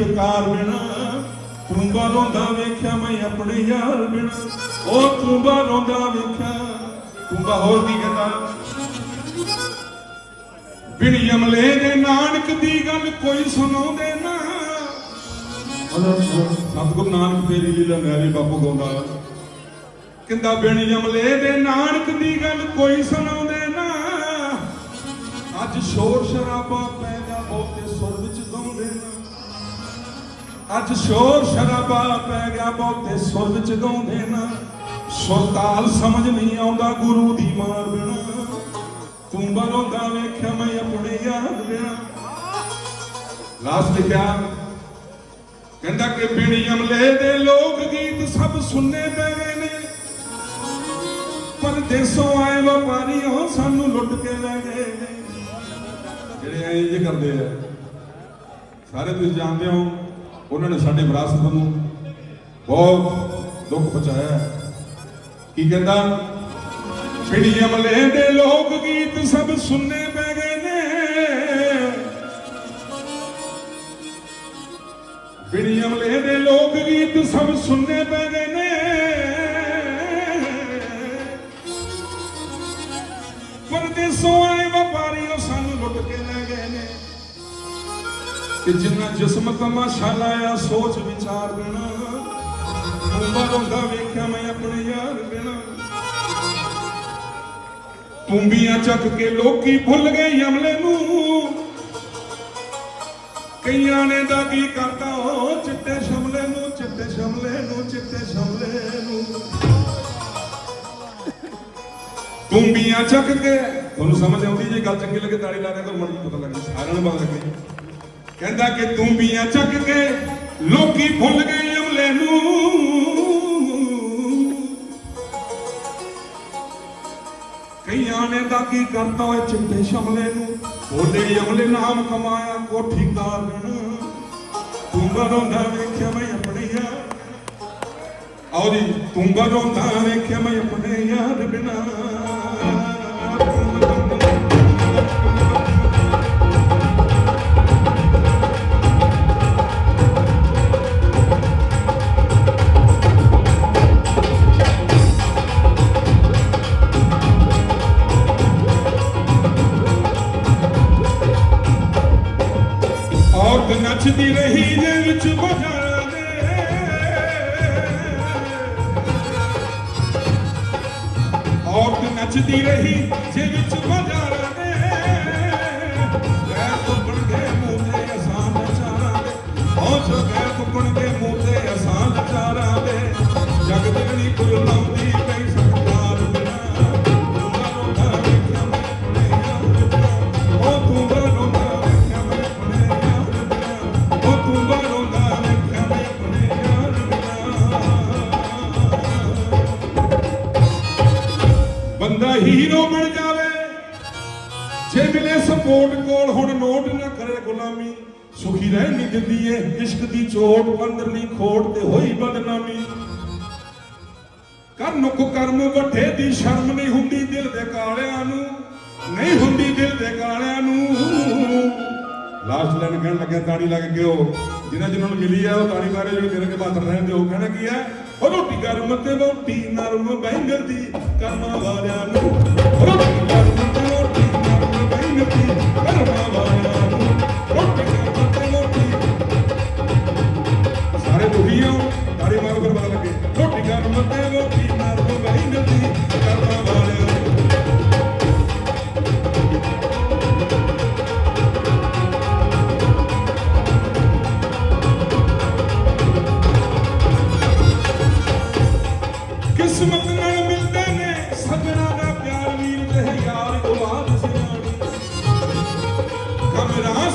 ਗੀਤਕਾਰ ਬਿਨਾ ਤੂੰਬਾ ਰੋਂਦਾ ਵੇਖਿਆ ਮੈਂ ਆਪਣੇ ਯਾਰ ਬਿਨਾ। ਉਹ ਤੂੰਬਾ ਰੋਂਦਾ ਵੇਖਿਆ ਤੂੰਬਾ ਹੋਰ ਕੀ ਕਹਿੰਦਾ? ਬਿਨ ਯਮਲੇ ਦੇ ਨਾਨਕ ਦੀ ਗੱਲ ਕੋਈ ਸੁਣਾਉਂਦੇ ਨਾ। ਸਤਿਗੁਰੂ ਨਾਨਕ ਤੇਰੀ ਲੀਲਾ ਮੈਰੀ ਬਾਪੂ ਗਾਉਂਦਾ ਕਹਿੰਦਾ ਬਿਨ ਯਮਲੇ ਦੇ ਨਾਨਕ ਦੀ ਗੱਲ ਕੋਈ ਸੁਣਾਉਂਦੇ ਨਾ। ਅੱਜ ਸ਼ੋਰ ਸ਼ਰਾਬਾ ਪੈ ਗਿਆ ਬਹੁਤੇ ਸੁਰ ਵਿੱਚ ਗਾਉਂਦੇ ਨਾ। ਅੱਜ ਸ਼ੋਰ ਸ਼ਰਾਬਾ ਪੈ ਗਿਆ, ਬਹੁਤੇ ਸੁਰ ਵਿੱਚ ਗਾਉਂਦੇ ਨਾ। ਸੁਰ ਸਮਝ ਨਹੀਂ ਆਉਂਦਾ ਗੁਰੂ ਦੀ ਮਾਰ ਬਿਨਾ। ਤੂੰ ਬਰੋਂਦਾ ਵੇਖਿਆ, ਮੈਂ ਆਪਣੇ ਯਾਦ ਬਿਨਾ। ਲਾਸਟ ਲਿਖਿਆ ਕਹਿੰਦਾ ਕਿ ਬਿਨ ਯਮਲੇ ਦੇ ਲੋਕ ਗੀਤ ਸਭ ਸੁਣਨੇ ਪੈ ਗਏ ਨੇ ਪਰਦੇਸੋਂ ਆਏ ਵਪਾਰੀ ਵਪਾਰੀਓ ਸਾਨੂੰ ਲੁੱਟ ਕੇ ਲੈ ਗਏ ਨੇ। ਜਿਹੜੇ ਐਂ ਜੇ ਕਰਦੇ ਆ, ਸਾਰੇ ਤੁਸੀਂ ਜਾਣਦੇ ਹੋ ਉਹਨਾਂ ਨੇ ਸਾਡੇ ਵਿਰਾਸਤ ਨੂੰ ਬਹੁਤ ਦੁੱਖ ਪਹੁੰਚਾਇਆ ਕੀ ਕਹਿੰਦਾ? ਬਿਨ ਯਮਲੇ ਦੇ ਲੋਕ ਗੀਤ ਸਭ ਸੁਣਨੇ ਪੈ ਗਏ ਨੇ। ਬਿਨ ਯਮਲੇ ਦੇ ਲੋਕ ਗੀਤ ਸਭ ਸੁਣਨੇ ਪੈ ਗਏ ਕਿ ਜਿੰਨਾ ਜਿਸਮ ਤਮਾਸ਼ਾ ਲਾਇਆ, ਸੋਚ ਵਿਚਾਰ ਬਿਨਾ ਤੂੰ ਰੋਂਦਾ ਵੇਖਿਆ ਮੈਂ ਆਪਣੇ ਯਾਰ ਬਿਨਾ। ਤੁੰਬੀਆਂ ਚੱਕ ਕੇ ਲੋਕੀ ਭੁੱਲ ਗਏ ਯਮਲੇ ਨੂੰ। ਕਈਆਂ ਨੇ ਦਾ ਕੀ ਕਰਤਾ ਉਹ ਚਿੱਟੇ ਸ਼ਮਲੇ ਨੂੰ, ਚਿੱਟੇ ਸ਼ਮਲੇ ਨੂੰ, ਚਿੱਟੇ ਸ਼ਮਲੇ ਨੂੰ। ਤੁੰਬੀਆਂ ਚੱਕ ਕੇ ਤੁਹਾਨੂੰ ਸਮਝ ਆਉਂਦੀ ਜੇ ਗੱਲ ਚੰਗੀ ਲੱਗੇ ਤਾੜੀ ਲਾ ਦਿਆ ਤਾਂ ਮਨ ਪਤਾ ਲੱਗੇ ਸਾਰਿਆਂ ਨੂੰ ਬਾਤ ਲੱਗੇ ਕਹਿੰਦਾ ਕਿ ਤੂੰ ਤੁੰਬੀਆਂ ਚੱਕ ਕੇ ਲੋਕੀ ਭੁੱਲ ਗਏ ਯਮਲੇ ਨੂੰ। ਕਈਆਂ ਨੇ ਦਾ ਕੀ ਕਰਤਾ ਓਏ ਚਿੱਟੇ ਸ਼ਮਲੇ ਨੂੰ? ਉਹਦੇ ਅਮਲੇ ਨਾਮ ਕਮਾਇਆ ਕੋਠੀ ਕਾਰਨ। ਤੂੰ ਬਰੋਂਦਾ ਵੇਖਿਆ ਮੈਂ ਆਪਣੇ ਯਾਰ? ਆਓ ਜੀ, ਤੂੰ ਬਰੋਂਦਾ ਵੇਖਿਆ ਮੈਂ ਆਪਣੇ ਯਾਰ ਬਿਨਾ? ਨੱਚਦੀ ਰਹੀ ਜੇ ਵਿੱਚ ਬਾਜ਼ਾਰਾਂ ਦੇ। ਔਰਤ ਨੱਚਦੀ ਰਹੀ ਜੇ ਵਿੱਚ ਬਾਜ਼ਾਰਾਂ ਦੇ। ਗੈਰ ਕੁੱਪਣ ਦੇ ਮੂੰਹ ਤੇ ਅਸਾਂ ਨਚਾਰਾਂ ਦੇ ਪਹੁੰਚ ਗੈਰ ਕੁੱਪਣ ਦੇ ਮੂੰਹ ਬੰਦਾ ਹੀਰੋ ਬਣ ਜਾਵੇ। ਜੇ ਮਿਲੇ ਸਪੋਰਟ ਕੋਲ, ਹੁਣ ਨੋਟ ਨਾ ਕਰੇ ਗੁਲਾਮੀ। ਸੁਖੀ ਰਹਿ ਨਹੀਂ ਦਿੰਦੀ ਏ ਇਸ਼ਕ ਦੀ ਚੋਟ ਅੰਦਰਲੀ ਖੋਟ ਤੇ ਹੋਈ ਬਦਨਾਮੀ। ਕਰ ਨੁਕ ਕਰਮ ਵੱਡੇ ਦੀ ਸ਼ਰਮ ਨਹੀਂ ਹੁੰਦੀ ਦਿਲ ਦੇ ਕਾਲਿਆਂ ਨੂੰ। ਨਹੀਂ ਹੁੰਦੀ ਦਿਲ ਦੇ ਕਾਲਿਆਂ ਲਾਸਟ ਲੈਣ ਕਹਿਣ ਲੱਗਿਆ ਤਾੜੀ ਲੱਗ ਕੇ ਉਹ ਜਿਹਨਾਂ ਜਿਹਨਾਂ ਨੂੰ ਮਿਲੀ ਆ, ਉਹ ਤਾੜੀ ਮਾਰੇ ਜਿਹੜੇ ਮੇਰੇ ਕੇ ਬਾਤਰ ਰਹਿੰਦੇ ਉਹ ਕਹਿਣਾ ਕੀ ਹੈ ਉਹ ਰੋਟੀ ਗਰਮ ਤੇ ਰੋਟੀ ਨਰਮ ਬੈਂਗਰ ਦੀ ਕਰਮਾਂ ਵਾਲਿਆਂ ਨੂੰ। ਉਹ ਰੋਟੀ ਗਰਮ ਤੇ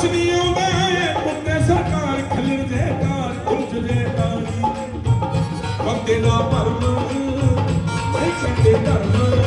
ਕਮਰਾਸ ਨਹੀਂ ਆਉਂਦਾ ਏ ਸਰਕਾਰ ਖਿਲਰ ਜੇ ਕਾਰ ਉਲਝ ਜੇ ਤਾਣੀ ਬੰਦੇ ਦਾ ਭਰਮ ਨਹੀਂ ਕਹਿੰਦੇ ਧਰਮ।